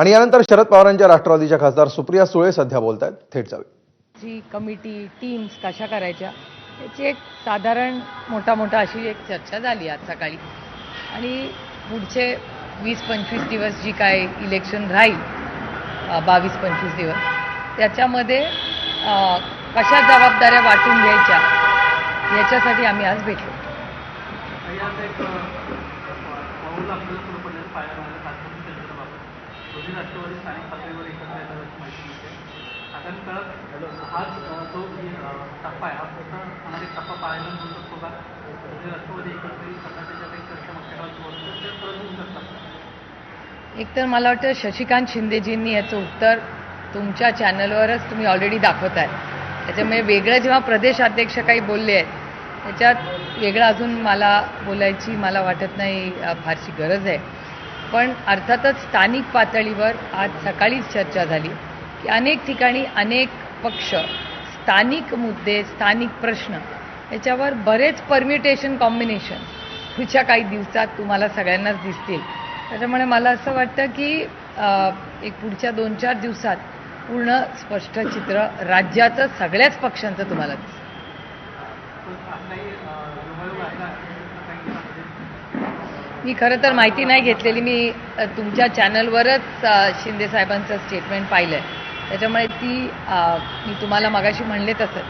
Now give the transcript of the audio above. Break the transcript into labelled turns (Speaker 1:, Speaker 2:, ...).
Speaker 1: आणि यानंतर शरद पवारांच्या राष्ट्रवादीच्या खासदार सुप्रिया सुळे सध्या बोलत आहेत थेट जावे.
Speaker 2: जी कमिटी टीम्स कशा करायच्या याची एक साधारण मोठा मोठा अशी एक चर्चा झाली आज सकाळी. आणि पुढचे वीस पंचवीस दिवस जी काय इलेक्शन राहील बावीस पंचवीस दिवस त्याच्यामध्ये कशा जबाबदाऱ्या वाटून घ्यायच्या याच्यासाठी आम्ही आज भेटलो.
Speaker 3: दोन्ही राष्ट्रवादी स्थानिक पातळीवर एकत्र येतात अशी माहिती मिळते. कारण काळात हाच जो टप्पा आहे हा फक्त होणारा एक टप्पा पाहायला मिळू शकतो का? दोन्ही राष्ट्रवादी एकत्र येऊन करण्याच्या काही चर्चा मागच्या काळात सुरू होत्या, त्या परत होऊ शकतात.
Speaker 2: एकतर मला वाटतं शशिकांत शिंदेजींनी याचं उत्तर तुमच्या चॅनलवरच तुम्ही ऑलरेडी दाखवताय त्याच्यामुळे वेगळं जेव्हा प्रदेश अध्यक्ष काही बोलले आहेत त्याच्यात वेगळं अजून मला बोलायची मला वाटत नाही फारशी गरज आहे. पण अर्थातच स्थानिक पातळीवर आज सकाळीच चर्चा झाली की अनेक ठिकाणी अनेक पक्ष स्थानिक मुद्दे स्थानिक प्रश्न याच्यावर बरेच परम्युटेशन कॉम्बिनेशन पुढच्या काही दिवसात तुम्हाला सगळ्यांनाच दिसतील. त्याच्यामुळे मला असं वाटतं की एक पुढच्या दोन चार दिवसात पूर्ण स्पष्ट चित्र राज्याचं सगळ्याच पक्षांचं तुम्हाला दिसेल
Speaker 3: पण आज काही अ, योगायोग आहे का काही दिवसामध्ये
Speaker 2: मी खरं तर माहिती नाही घेतलेली. मी तुमच्या चॅनलवरच शिंदे साहेबांचं स्टेटमेंट पाहिलं आहे त्याच्यामुळे ती मी तुम्हाला मगाशी म्हणले तसं.